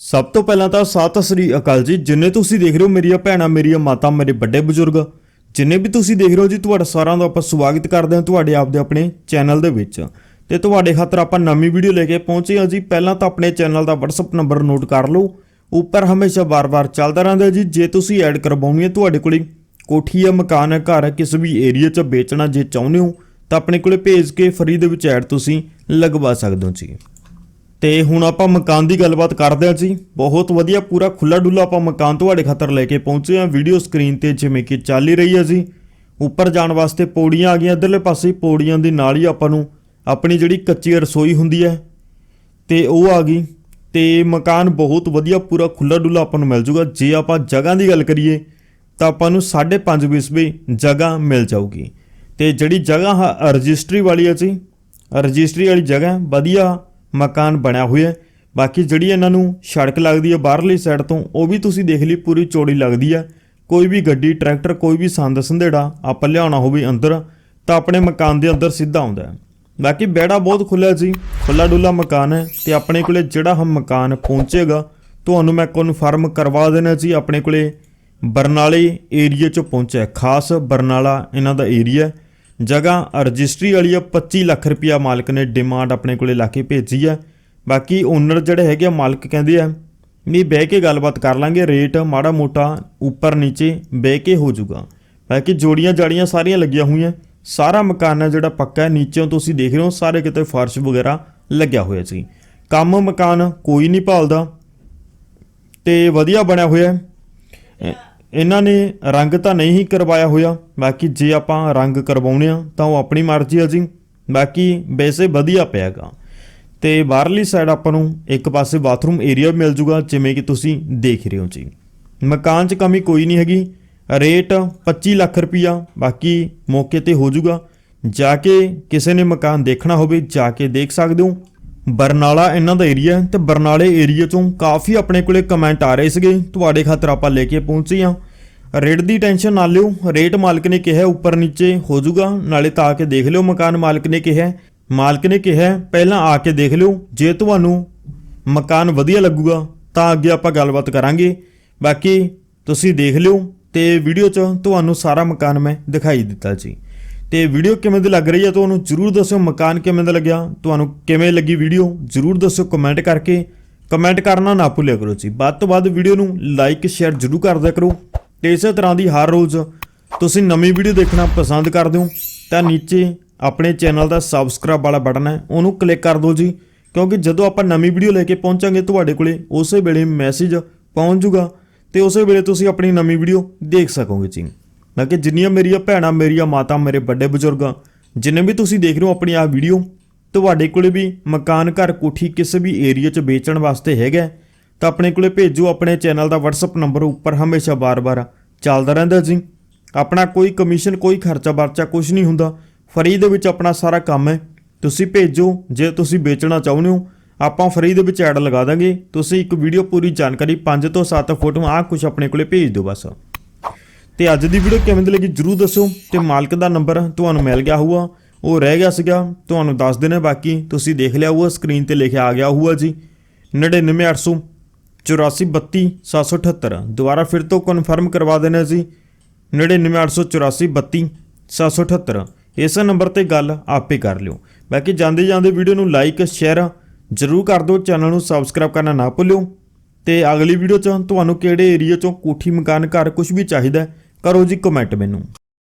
ਸਭ ਤੋਂ ਪਹਿਲਾਂ ਤਾਂ ਸਤਿ ਸ੍ਰੀ ਅਕਾਲ ਜੀ। ਜਿੰਨੇ ਤੁਸੀਂ ਦੇਖ ਰਹੇ ਹੋ ਮੇਰੀਆਂ ਭੈਣਾਂ, ਮੇਰੀਆਂ ਮਾਤਾ, ਮੇਰੇ ਵੱਡੇ ਬਜ਼ੁਰਗ, ਜਿੰਨੇ ਵੀ ਤੁਸੀਂ ਦੇਖ ਰਹੇ ਹੋ ਜੀ, ਤੁਹਾਡਾ ਸਾਰਿਆਂ ਦਾ ਆਪਾਂ ਸਵਾਗਤ ਕਰਦੇ ਹਾਂ ਤੁਹਾਡੇ ਆਪਦੇ ਆਪਣੇ ਚੈਨਲ ਦੇ ਵਿੱਚ। ਤੇ ਤੁਹਾਡੇ ਖਾਤਰ ਆਪਾਂ ਨਵੀਂ ਵੀਡੀਓ ਲੈ ਕੇ ਪਹੁੰਚੇ ਹਾਂ ਜੀ। ਪਹਿਲਾਂ ਤਾਂ ਆਪਣੇ ਚੈਨਲ ਦਾ WhatsApp ਨੰਬਰ ਨੋਟ ਕਰ ਲਓ। ਉੱਪਰ ਹਮੇਸ਼ਾ ਵਾਰ ਵਾਰ ਚੱਲਦਾ ਰਹਿੰਦਾ ਜੀ। ਜੇ ਤੁਸੀਂ ਐਡ ਕਰਵਾਉਣੀ ਹੈ ਤੁਹਾਡੇ ਕੋਲੇ ਕੋਠੀ ਹੈ ਮਕਾਨ ਹੈ ਘਰ ਹੈ ਕਿਸੇ ਵੀ ਏਰੀਆ 'ਚ ਵੇਚਣਾ ਜੇ ਚਾਹੁੰਦੇ ਹੋ, ਤਾਂ ਆਪਣੇ ਕੋਲੇ ਭੇਜ ਕੇ ਫਰੀ ਦੇ ਵਿੱਚ ਐਡ ਤੁਸੀਂ ਲਗਵਾ ਸਕਦੇ ਹੋ ਜੀ। ਤੇ ਹੁਣ ਆਪਾਂ ਮਕਾਨ ਦੀ ਗੱਲਬਾਤ ਕਰਦੇ ਹਾਂ ਜੀ। ਬਹੁਤ ਵਧੀਆ, ਪੂਰਾ ਖੁੱਲਾ ਡੁੱਲਾ ਆਪਾਂ ਮਕਾਨ ਤੁਹਾਡੇ ਖਾਤਰ ਲੈ ਕੇ ਪਹੁੰਚੇ ਹਾਂ। ਵੀਡੀਓ ਸਕਰੀਨ ਤੇ ਜਿਵੇਂ ਕਿ ਚੱਲ ਹੀ ਰਹੀ ਹੈ ਜੀ। ਉੱਪਰ ਜਾਣ ਵਾਸਤੇ ਪੌੜੀਆਂ ਆ ਗਈਆਂ, ਇਧਰਲੇ ਪਾਸੇ ਪੌੜੀਆਂ ਦੇ ਨਾਲ ਹੀ ਆਪਾਂ ਨੂੰ ਆਪਣੀ ਜਿਹੜੀ ਕੱਚੀ ਰਸੋਈ ਹੁੰਦੀ ਹੈ ਤੇ ਉਹ ਆ ਗਈ। ਤੇ ਮਕਾਨ ਬਹੁਤ ਵਧੀਆ, ਪੂਰਾ ਖੁੱਲਾ ਡੁੱਲਾ ਆਪਾਂ ਨੂੰ ਮਿਲ ਜੂਗਾ। ਜੇ ਆਪਾਂ ਜਗ੍ਹਾ ਦੀ ਗੱਲ ਕਰੀਏ, ਤਾਂ ਆਪਾਂ ਨੂੰ 5.5 ਬਿਸਵੇ ਜਗ੍ਹਾ ਮਿਲ ਜਾਊਗੀ। ਤੇ ਜਿਹੜੀ ਜਗ੍ਹਾ ਹ- ਰਜਿਸਟਰੀ ਵਾਲੀ ਹੈ ਜੀ, ਰਜਿਸਟਰੀ ਵਾਲੀ ਜਗ੍ਹਾ ਵਧੀਆ ਮਕਾਨ ਬਣਿਆ ਹੋਇਆ ਬਾਕੀ ਜਿਹੜੀ ਇਹਨਾਂ ਨੂੰ ਸੜਕ ਲੱਗਦੀ ਹੈ ਬਾਹਰਲੀ ਸਾਈਡ ਤੋਂ, ਉਹ ਵੀ ਤੁਸੀਂ ਦੇਖ ਲਈ, ਪੂਰੀ ਚੌੜੀ ਲੱਗਦੀ ਹੈ। ਕੋਈ ਵੀ ਗੱਡੀ, ਟਰੈਕਟਰ, ਕੋਈ ਵੀ ਸੰਦ ਸੰਧੇੜਾ ਆਪਾਂ ਲਿਆਉਣਾ ਹੋਵੇ ਅੰਦਰ, ਤਾਂ ਆਪਣੇ ਮਕਾਨ ਦੇ ਅੰਦਰ ਸਿੱਧਾ ਆਉਂਦਾ ਹੈ। ਬਾਕੀ ਬੇੜਾ ਬਹੁਤ ਖੁੱਲਾ ਜੀ ਖੁੱਲਾ ਡੁੱਲਾ ਮਕਾਨ ਹੈ ਤੇ ਆਪਣੇ ਕੋਲੇ ਜਿਹੜਾ ਹਮ ਮਕਾਨ ਪਹੁੰਚੇਗਾ, ਤੁਹਾਨੂੰ ਮੈਂ ਕਨਫਰਮ ਕਰਵਾ ਦੇਣਾ ਜੀ, ਆਪਣੇ ਕੋਲੇ ਬਰਨਾਲੇ ਏਰੀਆ ਚ ਪਹੁੰਚਿਆ ਖਾਸ ਬਰਨਾਲਾ ਇਹਨਾਂ ਦਾ ਏਰੀਆ ਜਗ੍ਹਾ ਰਜਿਸਟਰੀ ਵਾਲੀ ਆ 25 ਲੱਖ ਰੁਪਿਆ ਮਾਲਕ ਨੇ ਡਿਮਾਂਡ ਆਪਣੇ ਕੋਲੇ ਲਾ ਕੇ ਭੇਜੀ ਹੈ ਬਾਕੀ ਓਨਰ ਜਿਹੜੇ ਹੈਗੇ ਆ, ਮਾਲਕ ਕਹਿੰਦੇ ਆ, ਵੀ ਬਹਿ ਕੇ ਗੱਲਬਾਤ ਕਰ ਲਾਂਗੇ, ਰੇਟ ਮਾੜਾ ਮੋਟਾ ਉੱਪਰ ਨੀਚੇ ਬਹਿ ਕੇ ਹੋ ਜਾਊਗਾ। ਬਾਕੀ ਜੋੜੀਆਂ ਜਾੜੀਆਂ ਸਾਰੀਆਂ ਲੱਗੀਆਂ ਹੋਈਆਂ। ਸਾਰਾ ਮਕਾਨ ਹੈ ਜਿਹੜਾ ਪੱਕਾ ਹੈ, ਨੀਚੇੋਂ ਤੁਸੀਂ ਦੇਖ ਰਹੇ ਹੋ, ਸਾਰੇ ਕਿਤੇ ਫਰਸ਼ ਵਗੈਰਾ ਲੱਗਿਆ ਹੋਇਆ ਸੀ। ਕੰਮ ਮਕਾਨ ਕੋਈ ਨਹੀਂ ਭਾਲਦਾ ਤੇ ਵਧੀਆ ਬਣਿਆ ਹੋਇਆ ਹੈ। ਇਹਨਾਂ ਨੇ ਰੰਗ ਤਾਂ ਨਹੀਂ ਹੀ ਕਰਵਾਇਆ ਹੋਇਆ। ਬਾਕੀ ਜੇ ਆਪਾਂ ਰੰਗ ਕਰਵਾਉਣੇ ਆ, ਤਾਂ ਉਹ ਆਪਣੀ ਮਰਜ਼ੀ ਆ ਜੀ। ਬਾਕੀ ਵੈਸੇ ਵਧੀਆ ਪਿਆਗਾ। ਤੇ ਬਾਹਰਲੀ ਸਾਈਡ ਆਪਾਂ ਨੂੰ ਇੱਕ ਪਾਸੇ ਬਾਥਰੂਮ ਏਰੀਆ ਮਿਲ ਜੂਗਾ, ਜਿਵੇਂ ਕਿ ਤੁਸੀਂ ਦੇਖ ਰਹੇ ਹੋ ਜੀ। ਮਕਾਨ 'ਚ ਕਮੀ ਕੋਈ ਨਹੀਂ ਹੈਗੀ। ਰੇਟ 25 ਲੱਖ ਰੁਪਈਆ, ਬਾਕੀ ਮੌਕੇ ਤੇ ਹੋ ਜੂਗਾ। ਜਾ ਕੇ ਕਿਸੇ ਨੇ ਮਕਾਨ ਦੇਖਣਾ ਹੋਵੇ, ਜਾ ਕੇ ਦੇਖ ਸਕਦੇ ਹੋ। ਬਰਨਾਲਾ ਇਹਨਾਂ ਦਾ ਏਰੀਆ ਹੈ ਤੇ ਬਰਨਾਲੇ ਏਰੀਆ ਚੋਂ ਕਾਫੀ ਆਪਣੇ ਕੋਲੇ ਕਮੈਂਟ ਆ ਰਹੇ ਸੀਗੇ। ਤੁਹਾਡੇ ਖਾਤਰ ਆਪਾਂ ਲੈ ਕੇ ਪਹੁੰਚੇ ਹਾਂ। ਰੇਟ ਦੀ ਟੈਨਸ਼ਨ ਨਾ ਲਿਓ। ਰੇਟ ਮਾਲਕ ਨੇ ਕਿਹਾ ਉੱਪਰ ਨੀਚੇ ਹੋ ਜਾਊਗਾ। ਨਾਲੇ ਤਾਂ ਆ ਕੇ ਦੇਖ ਲਿਓ ਮਕਾਨ ਮਾਲਕ ਨੇ ਕਿਹਾ। ਮਾਲਕ ਨੇ ਕਿਹਾ, ਪਹਿਲਾਂ ਆ ਕੇ ਦੇਖ ਲਿਓ। ਜੇ ਤੁਹਾਨੂੰ ਮਕਾਨ ਵਧੀਆ ਲੱਗੂਗਾ, ਤਾਂ ਅੱਗੇ ਆਪਾਂ ਗੱਲਬਾਤ ਕਰਾਂਗੇ। ਬਾਕੀ ਤੁਸੀਂ ਦੇਖ ਲਿਓ ਤੇ ਵੀਡੀਓ 'ਚ ਤੁਹਾਨੂੰ ਸਾਰਾ ਮਕਾਨ ਮੈਂ ਦਿਖਾਈ ਦਿੱਤਾ ਜੀ। ਤੇ ਵੀਡੀਓ ਕਿਵੇਂ ਦੀ ਲੱਗ ਰਹੀ ਹੈ ਤੁਹਾਨੂੰ ਜਰੂਰ ਦੱਸਿਓ, ਮਕਾਨ ਕਿਵੇਂ ਦਾ ਲੱਗਿਆ, ਤੁਹਾਨੂੰ ਕਿਵੇਂ ਲੱਗੀ ਵੀਡੀਓ ਜਰੂਰ ਦੱਸਿਓ ਕਮੈਂਟ ਕਰਕੇ। ਕਮੈਂਟ ਕਰਨਾ ਨਾ ਭੁੱਲਿਆ ਕਰੋ ਜੀ। ਵੱਧ ਤੋਂ ਵੱਧ ਵੀਡੀਓ ਨੂੰ ਲਾਈਕ ਸ਼ੇਅਰ ਜਰੂਰ ਕਰਦਿਆ ਕਰੋ। ਤੇ ਇਸੇ ਤਰ੍ਹਾਂ ਦੀ ਹਰ ਰੋਜ਼ ਤੁਸੀਂ ਨਵੀਂ ਵੀਡੀਓ ਦੇਖਣਾ ਪਸੰਦ ਕਰਦੇ ਹੋ, ਤਾਂ ਨੀਚੇ ਆਪਣੇ ਚੈਨਲ ਦਾ ਸਬਸਕ੍ਰਾਈਬ ਵਾਲਾ ਬਟਨ ਹੈ, ਉਹਨੂੰ ਕਲਿੱਕ ਕਰ ਦਿਓ ਜੀ। ਕਿਉਂਕਿ ਜਦੋਂ ਆਪਾਂ ਨਵੀਂ ਵੀਡੀਓ ਲੈ ਕੇ ਪਹੁੰਚਾਂਗੇ ਤੁਹਾਡੇ ਕੋਲੇ, ਉਸੇ ਵੇਲੇ ਮੈਸੇਜ ਪਹੁੰਚ ਜਾਊਗਾ, ਤੇ ਉਸੇ ਵੇਲੇ ਤੁਸੀਂ ਆਪਣੀ ਨਵੀਂ ਵੀਡੀਓ ਦੇਖ ਸਕੋਗੇ ਜੀ। ਮੈਂ ਕਿ ਜਿੰਨੀਆਂ ਮੇਰੀਆਂ ਭੈਣਾਂ, ਮੇਰੀਆਂ ਮਾਤਾ, ਮੇਰੇ ਵੱਡੇ ਬਜ਼ੁਰਗਾਂ ਜਿੰਨੇ ਵੀ ਤੁਸੀਂ ਦੇਖ ਰਹੇ ਹੋ ਆਪਣੀ ਆਹ ਵੀਡੀਓ ਤੁਹਾਡੇ ਕੋਲੇ ਵੀ ਮਕਾਨ, ਘਰ, ਕੋਠੀ ਕਿਸੇ ਵੀ ਏਰੀਆ 'ਚ ਵੇਚਣ ਵਾਸਤੇ ਹੈਗਾ ਤਾਂ ਆਪਣੇ ਕੋਲੇ ਭੇਜੋ ਆਪਣੇ ਚੈਨਲ ਦਾ WhatsApp ਨੰਬਰ ਉੱਪਰ ਹਮੇਸ਼ਾ ਬਾਰ-ਬਾਰ ਚੱਲਦਾ ਰਹਿੰਦਾ ਜੀ। ਆਪਣਾ ਕੋਈ ਕਮਿਸ਼ਨ ਕੋਈ ਖਰਚਾ ਵਰਚਾ ਕੁਝ ਨਹੀਂ ਹੁੰਦਾ ਫਰੀ ਦੇ ਵਿੱਚ ਆਪਣਾ ਸਾਰਾ ਕੰਮ ਹੈ। ਤੁਸੀਂ ਭੇਜੋ, ਜੇ ਤੁਸੀਂ ਵੇਚਣਾ ਚਾਹੁੰਦੇ ਹੋ, ਆਪਾਂ ਫਰੀ ਦੇ ਵਿੱਚ ਐਡ ਲਗਾ ਦਾਂਗੇ। ਤੁਸੀਂ ਇੱਕ ਵੀਡੀਓ ਪੂਰੀ ਜਾਣਕਾਰੀ 5 ਤੋਂ 7 ਫੋਟੋਆਂ, ਆਹ ਕੁਝ ਆਪਣੇ ਕੋਲੇ ਭੇਜ ਦਿਓ ਬਸ। ਤੇ ਅੱਜ ਦੀ ਵੀਡੀਓ ਕਿਵੇਂ ਦੀ ਲੱਗੀ ਜਰੂਰ ਦੱਸੋ ਤੇ ਮਾਲਕ ਦਾ ਨੰਬਰ ਤੁਹਾਨੂੰ ਮਿਲ ਗਿਆ ਹੋਊਗਾ। ਉਹ ਰਹਿ ਗਿਆ ਸੀਗਾ, ਤੁਹਾਨੂੰ ਦੱਸ ਦੇਣਾ ਬਾਕੀ। ਤੁਸੀਂ ਦੇਖ ਲਿਆ ਹੋਊਗਾ ਸਕਰੀਨ ਤੇ ਲਿਖਿਆ ਆ ਗਿਆ ਹੋਊਗਾ ਜੀ। 99800 8432778 ਦੁਬਾਰਾ ਫਿਰ ਤੋਂ ਕਨਫਰਮ ਕਰਵਾ ਦੇਣਾ ਜੀ। 99884 ਇਸ ਨੰਬਰ ਤੇ ਗੱਲ ਆਪੇ ਕਰ ਲਿਓ। ਬਾਕੀ ਜਾਂਦੇ ਜਾਂਦੇ ਵੀਡੀਓ ਨੂੰ ਲਾਈਕ ਸ਼ੇਅਰ ਜਰੂਰ ਕਰ ਦਿਓ। ਚੈਨਲ ਨੂੰ ਸਬਸਕ੍ਰਾਈਬ ਕਰਨਾ ਨਾ ਭੁੱਲਿਓ। ਤੇ ਅਗਲੀ ਵੀਡੀਓ 'ਚ ਤੁਹਾਨੂੰ ਕਿਹੜੇ ਏਰੀਆ 'ਚੋਂ ਕੋਠੀ, ਮਕਾਨ, ਘਰ ਕੁਝ ਵੀ ਚਾਹੀਦਾ ਕਰੋ ਜੀ ਕਮੈਂਟ ਮੈਨੂੰ।